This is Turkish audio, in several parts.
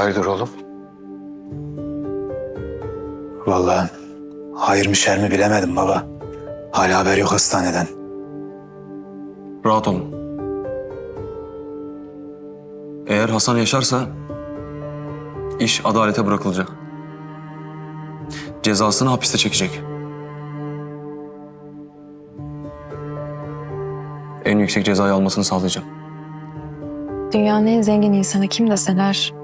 Hayırdır oğlum? Vallahi hayır mı şer mi bilemedim baba. Hala haber yok hastaneden. Rahat olun. Eğer Hasan yaşarsa iş adalete bırakılacak. Cezasını hapiste çekecek. En yüksek cezayı almasını sağlayacağım. Dünyanın en zengin insanı kim deseler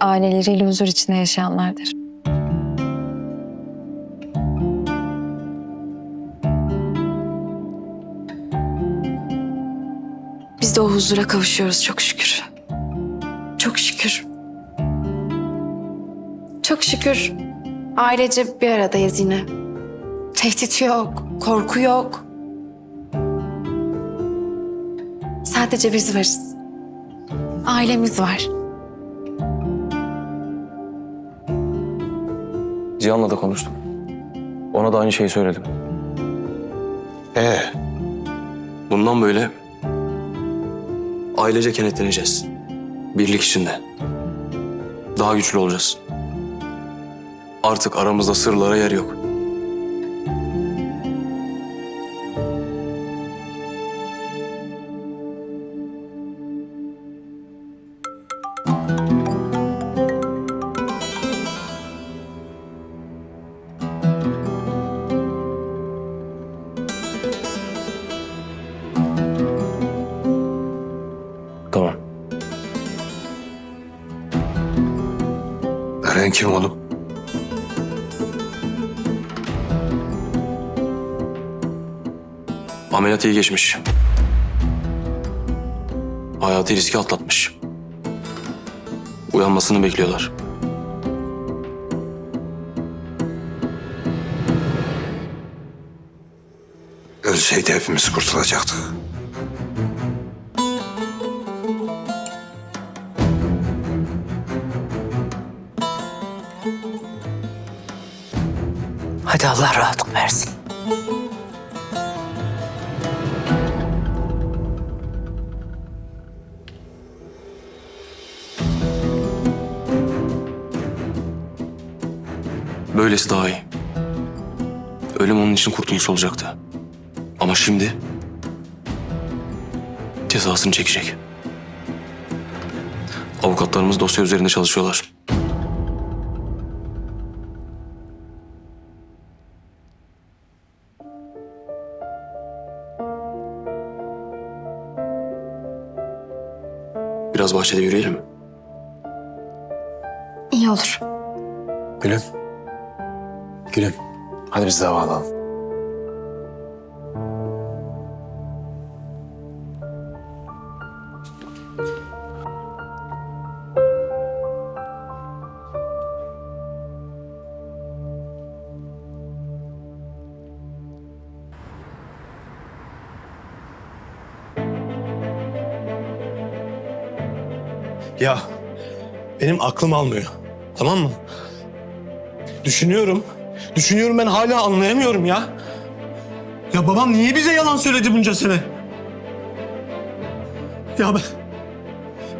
aileleriyle huzur içinde yaşayanlardır. Biz de o huzura kavuşuyoruz çok şükür. Çok şükür. Çok şükür. Ailece bir aradayız yine. Tehdit yok, korku yok. Sadece biz varız. Ailemiz var. Cihan'la da konuştum. Ona da aynı şeyi söyledim. Ee, Bundan böyle ailece kenetleneceğiz. Birlik içinde. Daha güçlü olacağız. Artık aramızda sırlara yer yok. Kim oğlum? Ameliyat iyi geçmiş. Hayatı riske atlatmış. Uyanmasını bekliyorlar. Ölseydi hepimiz kurtulacaktık. Hadi Allah rahatlık versin. Böylesi daha iyi. Ölüm onun için kurtuluş olacaktı. Ama şimdi cezasını çekecek. Avukatlarımız dosya üzerinde çalışıyorlar. Biraz bahçede yürüyelim mi? İyi olur. Gülüm. Gülüm. Hadi biz de hava alalım. Ya benim aklım almıyor. Tamam mı? Düşünüyorum. Düşünüyorum ben hala anlayamıyorum ya. Ya babam niye bize yalan söyledi bunca sene? Ya ben...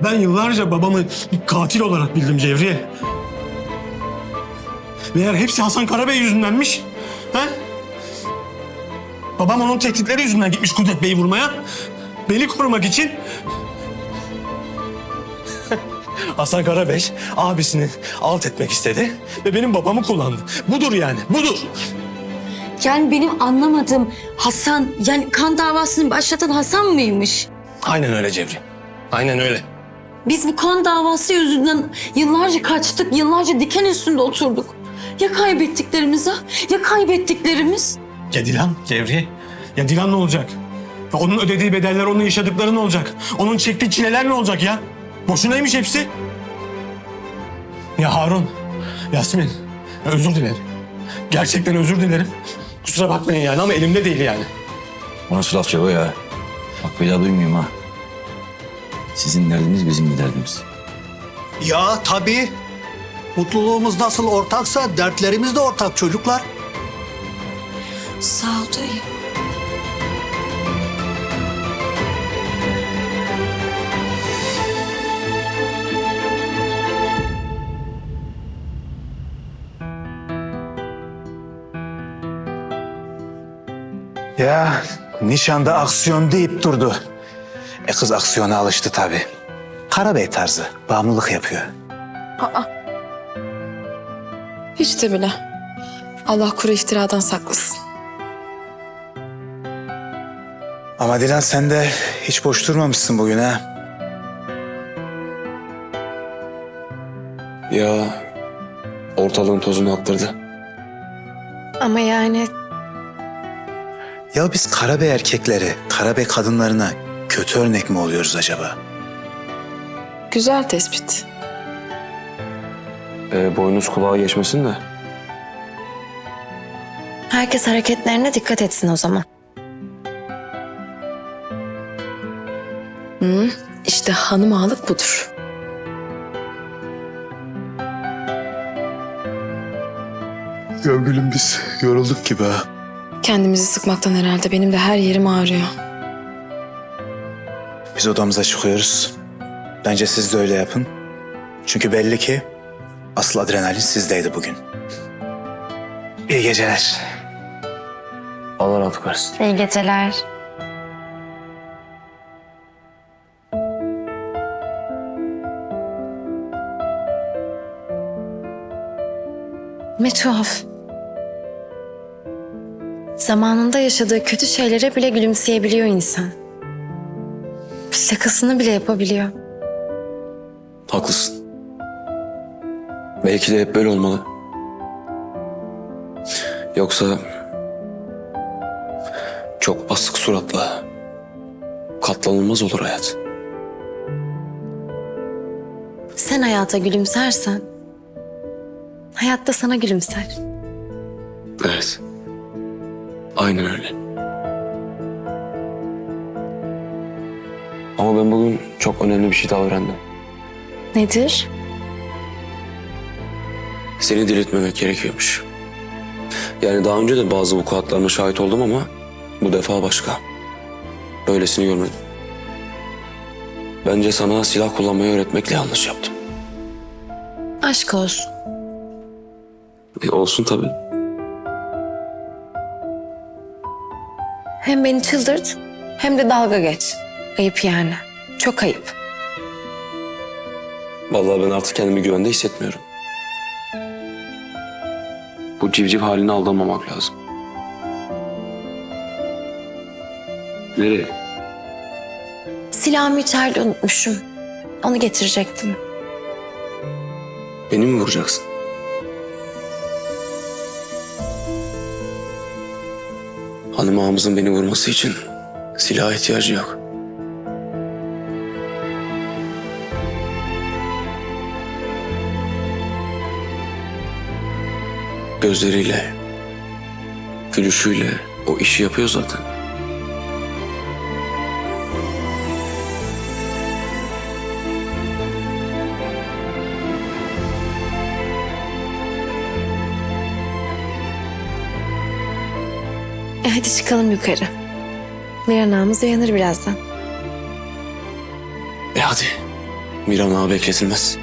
Ben yıllarca babamı katil olarak bildim Cevriye. Meğer hepsi Hasan Karabey yüzündenmiş. He? Babam onun tehditleri yüzünden gitmiş Kudret Bey'i vurmaya. Beni korumak için Hasan Karabey abisini alt etmek istedi ve benim babamı kullandı. Budur yani, budur. Yani benim anlamadığım Hasan yani kan davasını başlatan Hasan mıymış? Aynen öyle Cevri. Aynen öyle. Biz bu kan davası yüzünden yıllarca kaçtık, yıllarca diken üstünde oturduk. Ya kaybettiklerimiz ha? Ya kaybettiklerimiz? Ya Dilan, Cevri. Ya Dilan ne olacak? Ya onun ödediği bedeller, onun yaşadıkları ne olacak? Onun çektiği çileler ne olacak ya? Boşunaymış hepsi. Ya Harun, Yasmin, ya özür dilerim. Gerçekten özür dilerim. Kusura bakmayın yani ama elimde değil yani. O nasıl laf Cevo ya? Bak bir daha duymuyorum ha. Sizin derdiniz bizim de derdimiz. Ya tabii. Mutluluğumuz nasıl ortaksa dertlerimiz de ortak çocuklar. Sağ ol dayı. Ya nişanda aksiyon deyip durdu. E kız aksiyona alıştı tabii. Karabey tarzı. Bağımlılık yapıyor. Hiç de bile. Allah kuru iftiradan saklasın. Ama Dilan sen de hiç boş durmamışsın bugün ha. Ya ortalığın tozunu attırdı. Ama yani Ya biz Karabey erkekleri, Karabey kadınlarına kötü örnek mi oluyoruz acaba? güzel tespit. Ee, boynuz kulağa geçmesin de. Herkes hareketlerine dikkat etsin o zaman. Hı, işte hanım ağalık budur. Ya gülüm biz yorulduk gibi ha. Kendimizi sıkmaktan herhalde benim de her yerim ağrıyor. Biz odamıza çıkıyoruz. Bence siz de öyle yapın. Çünkü belli ki asıl adrenalin sizdeydi bugün. İyi geceler. Allah rahatlık versin. İyi geceler. Ne tuhaf. Zamanında yaşadığı kötü şeylere bile gülümseyebiliyor insan. Şakasını bile yapabiliyor. Haklısın. Belki de hep böyle olmalı. Yoksa çok asık suratla katlanılmaz olur hayat. Sen hayata gülümsersen, hayat da sana gülümser. Evet. Aynen öyle. Ama ben bugün çok önemli bir şey daha öğrendim. Nedir? Seni diriltmemek gerekiyormuş. Yani daha önce de bazı vukuatlarına şahit oldum ama bu defa başka. Böylesini görmedim. Bence sana silah kullanmayı öğretmekle yanlış yaptım. Aşk olsun. E, olsun tabii. Hem beni çıldırt hem de dalga geç. Ayıp yani. Çok ayıp. Vallahi ben artık kendimi güvende hissetmiyorum. Bu civciv haline aldanmamak lazım. Nereye? Silahımı içeride unutmuşum. Onu getirecektim. Beni mi vuracaksın? Hanım ağamızın beni vurması için silaha ihtiyacı yok. Gözleriyle, gülüşüyle o işi yapıyor zaten. E hadi çıkalım yukarı. Miran ağamız uyanır birazdan. E hadi. Miran ağa bekletilmez.